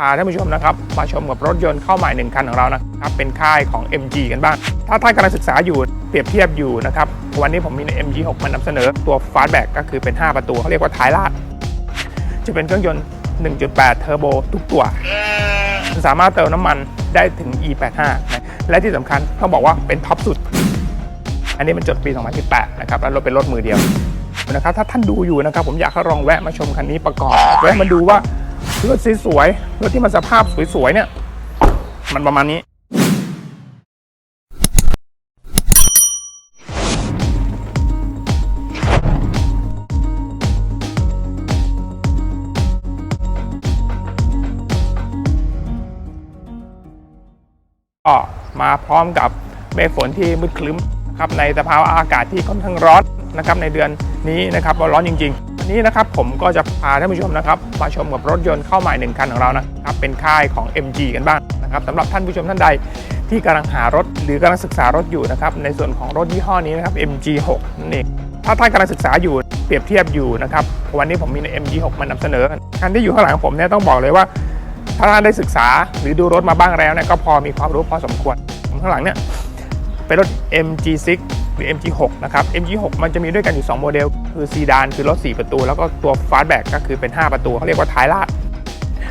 พาท่านผู้ชมนะครับมาชมกับรถยนต์เข้าใหม่หนึ่งคันของเรานะครับเป็นค่ายของ MG กันบ้าง ถ้าท่านกำลังศึกษาอยู่เปรียบเทียบอยู่นะครับวันนี้ผมมีใน MG 6มานำเสนอตัว Fastback ก็คือเป็น 5 ประตูเขาเรียกว่าท้ายลาด จะเป็นเครื่องยนต์ 1.8 เทอร์โบทุกตัว สามารถเติมน้ำมันได้ถึง E85 นะและที่สำคัญต้องบอกว่าเป็นท็อปสุด อันนี้มันจดปี 2018 นะครับแล้วรถเป็นรถมือเดียวนะครับถ้าท่านดูอยู่นะครับผมอยากให้ลองแวะมาชมคันนี้ประกอบแวะมาดูว่า รถสวยๆรถที่มันสภาพสวยๆเนี่ย มันประมาณนี้ ก็มาพร้อมกับเมฆฝนที่มืดครึ้มนะครับในสภาวะอากาศที่ค่อนข้างร้อนนะครับในเดือนนี้นะครับร้อนจริง ๆ นนี้นะครับผมก็จะพาท่านผู้ชมนะครับมาชมกับรถยนต์เข้าใหม่หนึ่งคันของเรานะครับเป็นค่ายของ MG กันบ้างนะครับสำหรับท่านผู้ชมท่านใดที่กำลังหารถหรือกำลังศึกษารถอยู่นะครับในส่วนของรถยี่ห้อนี้นะครับ MG6 นั่นเองถ้าท่านกำลังศึกษาอยู่เปรียบเทียบอยู่นะครับวันนี้ผมมีใน MG6 มานำเสนอคันที่อยู่ข้างหลังผมเนี่ยต้องบอกเลยว่าถ้าท่านได้ศึกษาหรือดูรถมาบ้างแล้วเนี่ยก็พอมีความรู้พอสมควรข้างหลังเนี่ยเป็นรถ MG6 หรือ MG6 นะครับ MG6 มันจะมีด้วยกันอยู่ 2 โมเดล คือซีดานคือรถ 4 ประตู แล้วก็ตัวฟาสแบ็กก็คือเป็น 5 ประตูเขาเรียกว่าท้ายลาด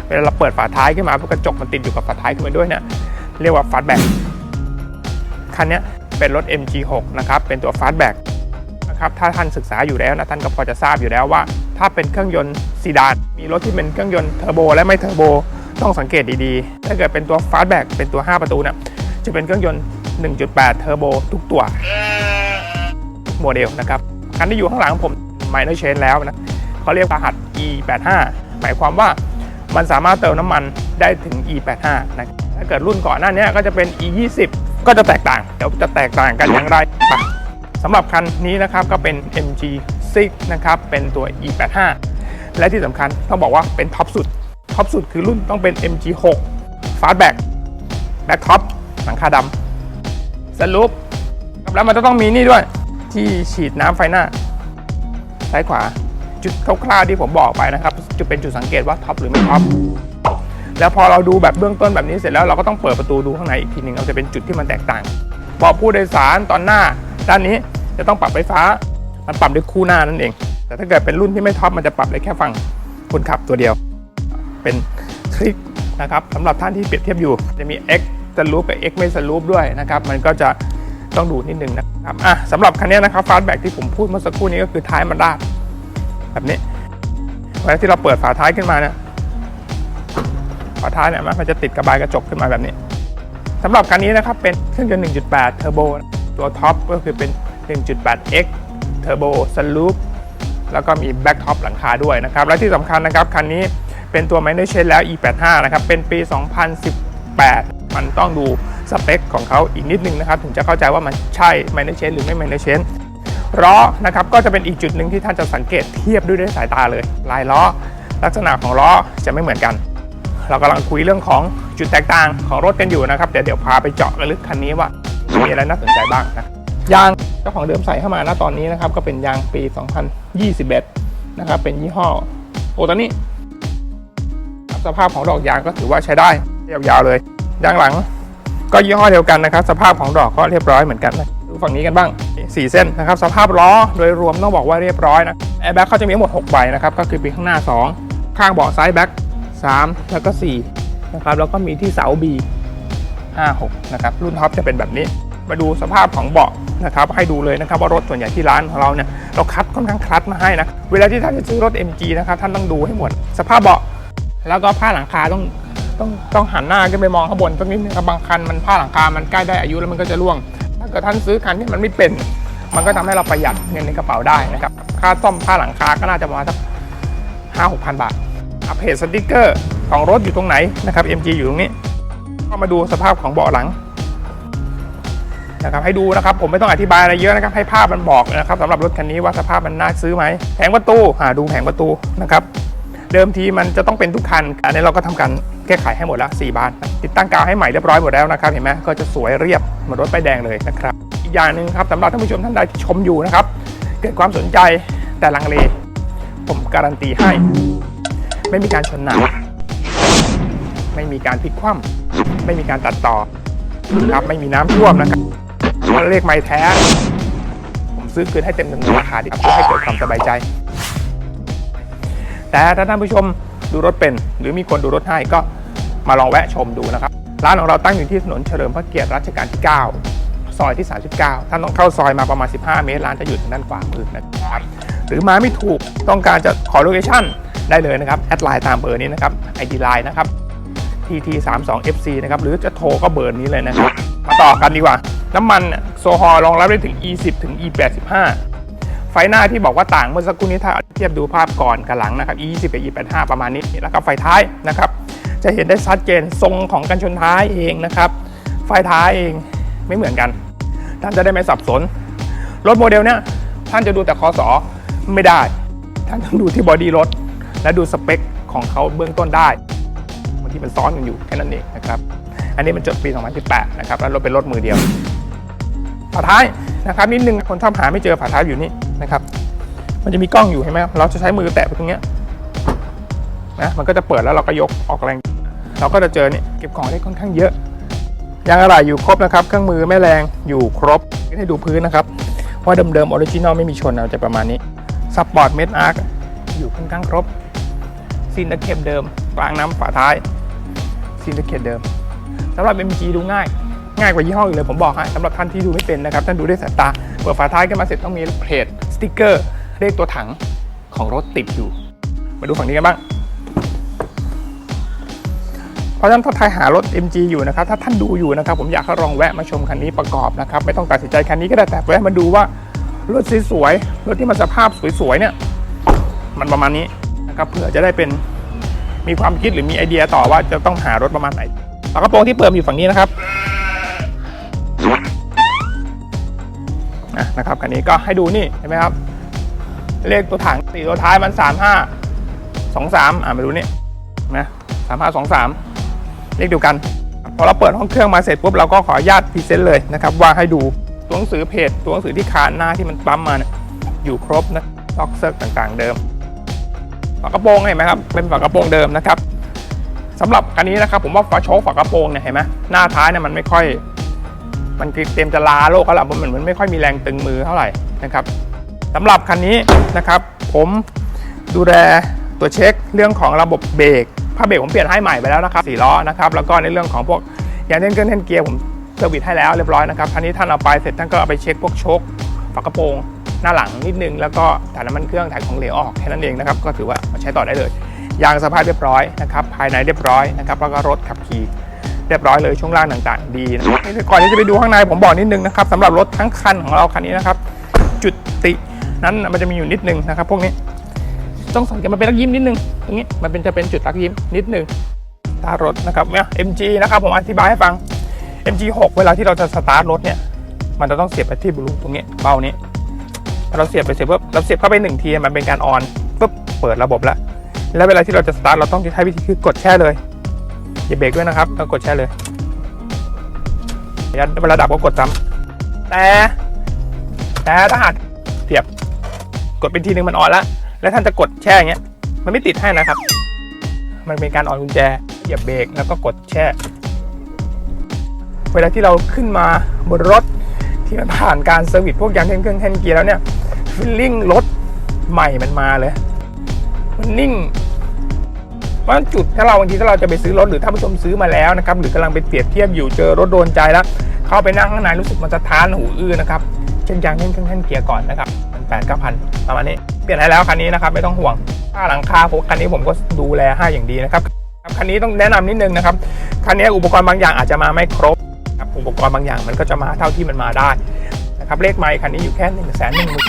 เวลาเราเปิดฝาท้ายขึ้นมาพวกกระจกมันติดอยู่กับฝาท้ายขึ้นมาด้วยเนี่ยเรียกว่าฟาสแบ็กคันนี้เป็นรถ MG6 นะครับเป็นตัวฟาสแบ็กนะครับถ้าท่านศึกษาอยู่แล้วนะท่านก็พอจะทราบอยู่แล้วว่า ถ้าเป็นเครื่องยนต์ซีดาน มีรถที่เป็นเครื่องยนต์เทอร์โบและไม่เทอร์โบต้องสังเกตดีๆ ถ้าเกิดเป็นตัวฟาสแบ็กเป็นตัว 5 ประตูเนี่ยจะเป็นเครื่องยนต์ 1.8 เทอร์โบทุกตัว โมเดลนะครับคันที่อยู่ข้างหลังผมไมเนอร์เชนแล้วนะเขาเรียกรหัส E85 หมายความว่ามันสามารถเติมน้ำมันได้ถึง E85 นะถ้าเกิดรุ่นก่อนหน้านี้ก็จะเป็น E20 ก็จะแตกต่าง เดี๋ยวจะแตกต่างกันอย่างไรสำหรับคันนี้นะครับก็เป็น MG6 นะครับเป็นตัว E85 และที่สำคัญต้องบอกว่าเป็นท็อปสุดท็อปสุดคือรุ่นต้องเป็น MG6 Fastback แบ็คท็อปหลังคาดำสลูปแล้วมันจะต้องมีนี่ด้วย ที่ฉีดน้ำไฟหน้า ซ้ายขวา จุดคร่าวๆที่ผมบอกไปนะครับ จะเป็นจุดสังเกตว่าท็อปหรือไม่ท็อปแล้วพอเราดูแบบเบื้องต้นแบบนี้เสร็จแล้วเราก็ต้องเปิดประตูดูข้างในอีกทีหนึ่งเราจะเป็นจุดที่มันแตกต่างเบาะผู้โดยสารตอนหน้า ด้านนี้จะต้องปรับไฟฟ้า มันปรับด้วยคู่หน้านั่นเอง แต่ถ้าเกิดเป็นรุ่นที่ไม่ท็อปมันจะปรับได้แค่ฝั่งคนขับตัวเดียว เป็นทริคนะครับสำหรับท่านที่เปรียบเทียบอยู่จะมี X สลูปกับ X ไม่สลูปด้วยนะครับ มันก็จะ ต้องดูนิดนึงนะครับอะสำหรับคันนี้นะครับฟาสต์แบ็กที่ผมพูดเมื่อสักครู่นี้ก็คือท้ายมันราดแบบนี้เวลาที่เราเปิดฝาท้ายขึ้นมาเนี่ยฝาท้ายเนี่ยมันจะติดกระบายกระจกขึ้นมาแบบนี้สำหรับคันนี้นะครับเป็นเครื่องยนต์1.8เทอร์โบตัวท็อปก็คือเป็น 1.8X เทอร์โบสลูปแล้วก็มีแบ็กท็อปหลังคาด้วยนะครับและที่สำคัญนะครับคันนี้เป็นตัว m i n o r Change แล้ว E85 นะครับเป็นปี 2018 มันต้องดู สเปคของเขาอีกนิดนึงนะครับ ถึงจะเข้าใจว่ามันใช่ m i n o r Change หรือไม่ m i n o r Change ล้อนะครับก็จะเป็นอีกจุดหนึ่งที่ท่านจะสังเกตเทียบด้วยด้วยสายตาเลย ลายล้อ ลักษณะของล้อจะไม่เหมือนกัน เรากำลังคุยเรื่องของจุดแตกต่างของรถกันอยู่นะครับเดี๋ยวเดี๋ยวพาไปเจาะลึกคันนี้ว่ามีอะไรน่าสนใจบ้างนะยางเจ้าของเดิมใส่เข้ามาณตอนนี้นะครับก็เป็นยางปี 2021 นะครับเป็นยี่ห้อโอตานี่สภาพของดอกยางก็ถือว่าใช้ได้ยาวๆเลยยางหลัง ก็ยี่ห้อเดียวกันนะครับ สภาพของดอกก็เรียบร้อยเหมือนกันนะดูฝั่งนี้กันบ้าง 4 เส้นนะครับสภาพล้อโดยรวมต้องบอกว่าเรียบร้อยนะแอร์แบ็กเขาจะมีทั้งหมด6ใบนะครับก็คือปีข้างหน้า 2 ข้างเบาะซ้ายแบ็ก3 แล้วก็4นะครับแล้วก็มีที่เสา B 5 6นะครับรุ่นท็อปจะเป็นแบบนี้ มาดูสภาพของเบาะนะครับให้ดูเลยนะครับว่ารถส่วนใหญ่ที่ร้านของเราเนี่ยเราคัดค่อนข้างคัดมาให้นะเวลาที่ท่านจะซื้อรถ MG นะครับท่านต้องดูให้หมด สภาพเบาะแล้วก็ผ้าหลังคาต้อง ต้องต้องหันหน้าขึ้นไปมองข้างบนสักนิดนึงครับางคันมันผ้าหลังคา มันใกล้ได้อายุแล้วมันก็จะร่วง ถ้าเกิดท่านซื้อคันที่มันไม่เป็น มันก็ทำให้เราประหยัดเงินในกระเป๋าได้นะครับ ค่าซ่อมผ้าหลังคาก็น่าจะประมาณสักห้าหกพันบาทอัปเพจสติกเกอร์ของรถอยู่ตรงไหนนะครับ MG อยู่ตรงนี้ก็มาดูสภาพของเบาะหลังนะครับให้ดูนะครับผมไม่ต้องอธิบายอะไรเยอะนะครับให้ภาพมันบอกนะครับสำหรับรถคันนี้ว่าสภาพมันน่าซื้อไหมแผงประตูอ่าดูแผงประตูนะครับ เดิมทีมันจะต้องเป็นทุกคัน อันนี้เราก็ทำการแก้ไขให้หมดแล้ว 4 บาน ติดตั้งกาวให้ใหม่เรียบร้อยหมดแล้วนะครับ เห็นไหมก็จะสวยเรียบเหมือนรถป้ายแดงเลยนะครับ อีกอย่างหนึ่งครับสำหรับท่านผู้ชมท่านใดที่ชมอยู่นะครับ เกิดความสนใจแต่ลังเล ผมการันตีให้ ไม่มีการชนหนักไม่มีการพลิกคว่ำไม่มีการตัดต่อครับไม่มีน้ำท่วมนะครับเรียกไม่แท้ ผมซื้อคืนให้เต็มหนึ่งราคาดีครับเพื่อให้เกิดความสบายใจ แต่ถ้าท่านผู้ชมดูรถเป็น หรือมีคนดูรถให้ก็มาลองแวะชมดูนะครับ ร้านของเราตั้งอยู่ที่ถนนเฉลิมพระเกียรติรัชกาลที่ 9 ซอยที่ 39 ท่านต้องเข้าซอยมาประมาณ 15 เมตร ร้านจะอยู่ทางด้านขวามือนะครับ หรือมาไม่ถูกต้องการจะขอโลเคชั่นได้เลยนะครับ แอดไลน์ตามเบอร์นี้นะครับ ID ไลน์นะครับ TT 3 2 FC นะครับ หรือจะโทรก็เบอร์นี้เลยนะครับ มาต่อกันดีกว่า น้ำมันโซฮอลรองรับได้ถึง E10 ถึง E85 ไฟหน้าที่บอกว่าต่างเมื่อสักครู่นี้ถ้าเทียบดูภาพก่อนกับหลังนะครับ E20 กับ E85 ประมาณนี้แล้วก็ไฟท้ายนะครับ จะเห็นได้ชัดเจนทรงของกันชนท้ายเองนะครับ ไฟท้ายเองไม่เหมือนกัน ท่านจะได้ไม่สับสน รถโมเดลเนี้ยท่านจะดูแต่คอสอไม่ได้ ท่านต้องดูที่บอดี้รถ และดูสเปคของเขาเบื้องต้นได้บางทีมันซ้อนกันอยู่แค่นั้นเองนะครับ อันนี้มันจดปี 2018 นะครับแล้วรถเป็นรถมือเดียว ฝาท้ายนะครับนิดนึงคนชอบหาไม่เจอฝาท้ายอยู่นี่ นะครับ มันจะมีกล้องอยู่เห็นไหมเราจะใช้มือแตะไปตรงเนี้ยนะมันก็จะเปิดแล้วเราก็ยกออกแรง เราก็จะเจอเนี่ยเก็บของได้ค่อนข้างเยอะยางอะไหล่อยู่ครบนะครับ เครื่องมือแม่แรงอยู่ครบให้ดูพื้นนะครับว่าเดิมๆออริจินอลไม่มีชนเอาจะประมาณนี้ซับปอร์ตเมดอาร์คอยู่ค่อนข้างครบซีนตะเข็บเดิมกลางน้ำฝาท้ายซีนตะเข็บเดิมสำหรับ MG ดูง่าย ง่ายกว่ายี่ห้ออื่นเลยผมบอกให้สำหรับท่านที่ดูไม่เป็นนะครับท่านดูด้วยสายตาเปิดฝาท้ายขึ้นมาเสร็จต้องมีเพจ สติกเกอร์เลขตัวถังของรถติดอยู่ มาดูฝั่งนี้กันบ้างเพราะฉะนั้นถ้าใครหารถ MG อยู่นะครับ ถ้าท่านดูอยู่นะครับ ผมอยากให้ลองแวะมาชมคันนี้ประกอบนะครับ ไม่ต้องตัดสินใจคันนี้ก็ได้แต่แวะมาดูว่ารถสวยๆรถที่มันสภาพสวยๆเนี่ย มันประมาณนี้นะครับเผื่อจะได้เป็นมีความคิดหรือมีไอเดียต่อว่าจะต้องหารถประมาณไหนฝากระโปรงที่เปิดอยู่ฝั่งนี้นะครับ นะครับคันนี้ก็ให้ดูนี่เห็นไหมครับ เลขตัวถังสีตัวท้ายมัน 35 23 อ่ามาดูนี่นะ35 23 เลขเดียวกัน พอเราเปิดห้องเครื่องมาเสร็จปุ๊บเราก็ขออนุญาตพรีเซนต์เลยนะครับว่าให้ดูตัวหนังสือเพจตัวหนังสือที่คานหน้าที่มันปั๊มมาเนี่ยอยู่ครบนะล็อกเซิร์กต่างๆ เดิมฝากระโปรงเห็นไหมครับเป็นฝากระโปรงเดิมนะครับสำหรับคันนี้นะครับผมว่าฝาโชคฝากระโปรงเนี่ยเห็นไหมหน้าท้ายเนี่ยมันไม่ค่อย มันเต็มจะลาโลกแล้วล่ะมันเหมือนมันไม่ค่อยมีแรงตึงมือเท่าไหร่นะครับสำหรับคันนี้นะครับ ผมดูแลตัวเช็คเรื่องของระบบเบรกผ้าเบรกผมเปลี่ยนให้ใหม่ไปแล้วนะครับสี่ล้อนะครับแล้วก็ในเรื่องของพวกยางเล่นเครื่องเล่นเกียร์ผมเซอร์วิสให้แล้วเรียบร้อยนะครับคันนี้ท่านเอาไปเสร็จท่านก็เอาไปเช็คพวกโชคฝากระโปรงหน้าหลังนิดนึง แล้วก็ถ่ายน้ำมันเครื่องถ่ายของเหลวออกแค่นั้นเองนะครับก็ถือว่าใช้ต่อได้เลยยางสภาพเรียบร้อยนะครับภายในเรียบร้อยนะครับแล้วก็รถขับขี่ เรียบร้อยเลยช่วงล่างต่างๆ ดีนะครับก่อนที่จะไปดูข้างในผมบอกนิดนึงนะครับสำหรับรถทั้งคันของเราคันนี้นะครับจุดตินั้นมันจะมีอยู่นิดนึงนะครับพวกนี้ต้องสังเกตมันเป็นลักยิ้มนิดนึงตรงนี้มันเป็นจะเป็นจุดลักยิ้มนิดนึงตารถนะครับเนี่ย MG นะครับผมอธิบายให้ฟัง MG 6 เวลาที่เราจะสตาร์ทรถเนี่ย มันจะต้องเสียบไปที่บลูตรงนี้เบ้านี้พอเราเสียบไปเสร็จปุ๊บเราเสียบเข้าไปหนึ่งทีมันเป็นการออนปุ๊บเปิดระบบแล้ว แล้วเวลาที่เราจะสตาร์ทเราต้องใช้วิธีคือกดแช่เลย อย่าเบรกด้วยนะครับต้องกดแช่เลยเวลาดับก็กดซ้ำแต่ แต่ถ้าหากเสียบกดเป็นทีนึงมันอ่อนล้วแล้วท่านจะกดแช่อย่างเงี้ย มันไม่ติดให้นะครับ มันเป็นการอ่อนกุญแจเหยียบเบรกแล้วก็กดแช่ เวลาที่เราขึ้นมาบนรถที่มันผ่านการเซอร์วิสพวกยางเครื่องแท่นเกียร์แล้วเนี่ยฟีลลิ่งรถใหม่มันมาเลย มันนิ่ง เพราะฉะนั้นจุดถ้าเราบางทีถ้าเราจะไปซื้อรถหรือท่านผู้ชมซื้อมาแล้วนะครับหรือกำลังไปเปรียบเทียบอยู่เจอรถโดนใจแล้ว เข้าไปนั่งข้างในรู้สึกมันสะท้านหูอื้อนะครับเช่นยางเล่นเครื่องแท่นเกียร์ก่อนนะครับมันแปดเก้าพันประมาณนี้เปลี่ยนให้แล้วคันนี้นะครับไม่ต้องห่วงค่าหลังคาพวกคันนี้ผมก็ดูแลให้อย่างดีนะครับคันนี้ต้องแนะนำนิดนึงนะครับคันนี้อุปกรณ์บางอย่างอาจจะมาไม่ครบครับอุปกรณ์บางอย่างมันก็จะมาเท่าที่มันมาได้นะครับเลขไมค์คันนี้อยู่แค่หนึ่งแสนหนึ่งหมื่น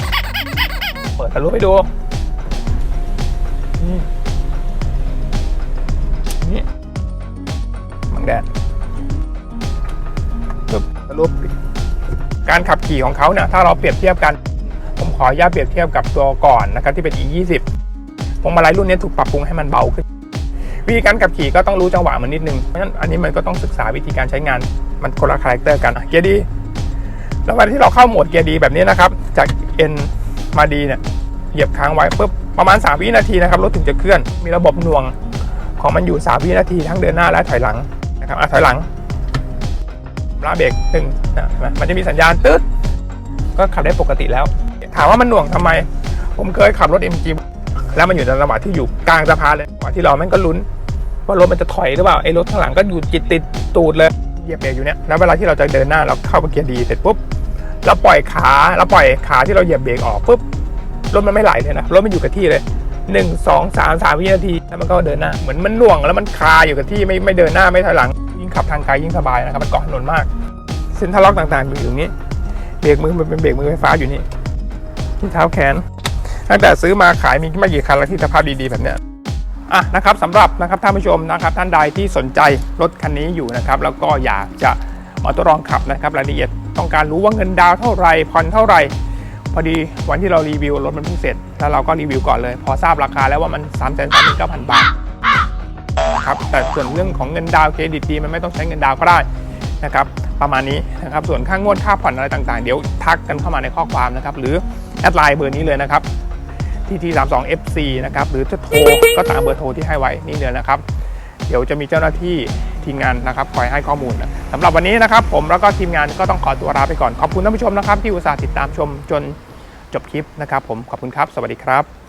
เปิดทะลุให้ดู มังแดดปึ๊บทะลุปิดการขับขี่ของเขาเนี่ยถ้าเราเปรียบเทียบกัน ผมขออนุญาตเปรียบเทียบกับตัวก่อนนะครับที่เป็น E20 พวงมาลัยรุ่นนี้ถูกปรับปรุงให้มันเบาขึ้น วิธีการขับขี่ก็ต้องรู้จังหวะมันนิดนึงเพราะฉะนั้นอันนี้มันก็ต้องศึกษาวิธีการใช้งานมันคนละคาแรคเตอร์กันอะเกียร์ดีแล้วเวลาที่เราเข้าโหมดเกียร์ดีแบบนี้นะครับ จาก N มาดีเนี่ยเหยียบค้างไว้ปุ๊บประมาณ 3 วินาทีนะครับรถถึงจะเคลื่อน มีระบบหน่วงของมันอยู่ 3 วินาทีทั้งเดินหน้าและถอยหลัง นะครับอะถอยหลังลาเบรกหนึ่งนะเห็นไหมมันจะมีสัญญาณตึ๊ดก็ขับได้ปกติแล้ว ถามว่ามันหน่วงทำไม ผมเคยขับรถ MG แล้วมันอยู่ในจังหวะที่อยู่กลางสะพานเลยกว่าที่เราแม่งก็ลุ้น ว่ารถมันจะถอยหรือเปล่าไอ้รถข้างหลังก็อยู่จิตติดตูดเลยเหยียบเบรกอยู่เนี่ยแล้วเวลาที่เราจะเดินหน้าเราเข้าเกียร์ดีเสร็จปุ๊บเราปล่อยขาเราปล่อยขาที่เราเหยียบเบรกออกปุ๊บรถมันไม่ไหลเลยนะรถมันอยู่กับที่เลย หนึ่งสองสามสามวินาที แล้วมันก็เดินหน้า เหมือนมันหน่วงแล้วมันคาอยู่กับที่ไม่ไม่เดินหน้าไม่ถอยหลัง ยิ่งขับทางไกลยิ่งสบายนะครับ มันเกาะถนนมาก เส้นทาล็อกต่างๆ อยู่ตรงนี้ เบรกมือมันเป็นเบรกมือไฟฟ้าอยู่นี่ที่เท้าแขน ตั้งแต่ซื้อมาขายมีไม่กี่คันแล้วที่สภาพดีๆแบบเนี้ยอะนะครับสำหรับนะครับท่านผู้ชมนะครับท่านใดที่สนใจรถคันนี้อยู่นะครับแล้วก็อยากจะมาทดลองขับนะครับรายละเอียดต้องการรู้ว่าเงินดาวเท่าไหรผ่อนเท่าไหร่ พอดีวันที่เรารีวิวรถมันเพิ่งเสร็จ แล้วเราก็รีวิวก่อนเลย พอทราบราคาแล้วว่ามัน3 3 9 0 0 0บาทนะครับแต่ส่วนเรื่องของเงินดาวเครดิตดีมันไม่ต้องใช้เงินดาวก็ได้นะครับประมาณนี้นะครับส่วนค่างวดค่าผ่อนอะไรต่างๆ เดี๋ยวทักกันเข้ามาในข้อความนะครับหรือแอดไลน์เบอร์นี้เลยนะครับที่ที่32 FC นะครับหรือจะโทรก็ตามเบอร์โทรที่ให้ไว้นี่เลยนะครับ เดี๋ยวจะมีเจ้าหน้าที่ทีมงานนะครับคอยให้ข้อมูลสำหรับวันนี้นะครับ ผมแล้วก็ทีมงานก็ต้องขอตัวลาไปก่อนขอบคุณท่านผู้ชมนะครับ ที่อุตส่าห์ติดตามชมจน จบคลิปนะครับผมขอบคุณครับ สวัสดีครับ